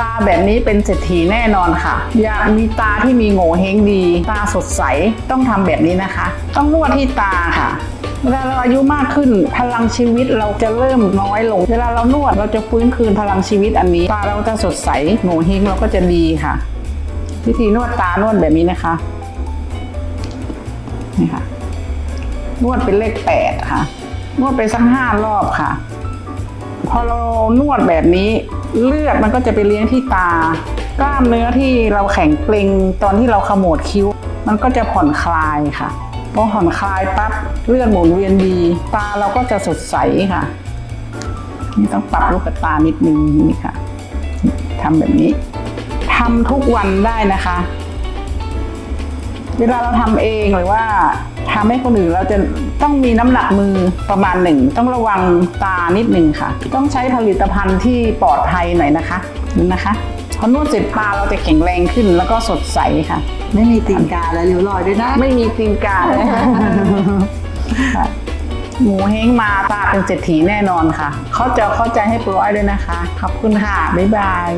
ตาแบบนี้เป็นเศรษฐีแน่นอนค่ะ อยากมีตาที่มีโง่เฮงดี ตาสดใสต้องทำแบบนี้นะคะ ต้องนวดที่ตาค่ะเวลาเราอายุมากขึ้นพลังชีวิตเราจะเริ่มน้อยลง เวลาเรานวดเราจะฟื้นคืนพลังชีวิตอันนี้ ตาเราจะสดใสโง่เฮงเราก็จะดีค่ะ วิธีนวดตานวดแบบนี้นะคะนี่ค่ะนวดเป็นเลขแปดค่ะ นวดไปสักห้ารอบค่ะ พอเรานวดแบบนี้ เลือดมันก็จะไปเลี้ยงที่ตา กล้ามเนื้อที่เราแข็งเกร็งตอนที่เราขมวดคิ้ว มันก็จะผ่อนคลายค่ะพอผ่อนคลายปั๊บเลือดหมุนเวียนดี ตาเราก็จะสดใสค่ะ นี่ต้องปรับลูกตานิดนึงนี่ค่ะทำแบบนี้ทำทุกวันได้นะคะ เวลาเราทำเองหรือว่า ทำให้คนอื่นเราจะต้องมีน้ำหนักมือประมาณหนึ่ง ต้องระวังตานิดหนึ่งค่ะ ต้องใช้ผลิตภัณฑ์ที่ปลอดภัยหน่อยนะคะดูนะคะพอนวดเสร็จตาเราจะแข็งแรงขึ้นแล้วก็สดใสค่ะ ไม่มีตีนกาและริ้วรอยด้วยนะ ไม่มีตีนกาเลยค่ะหมูเฮงมาตาเป็นเศรษฐีแน่นอนค่ะ เขาจะเข้าใจให้ปร้อยด้วยนะคะ ขอบคุณค่ะ บ๊ายบาย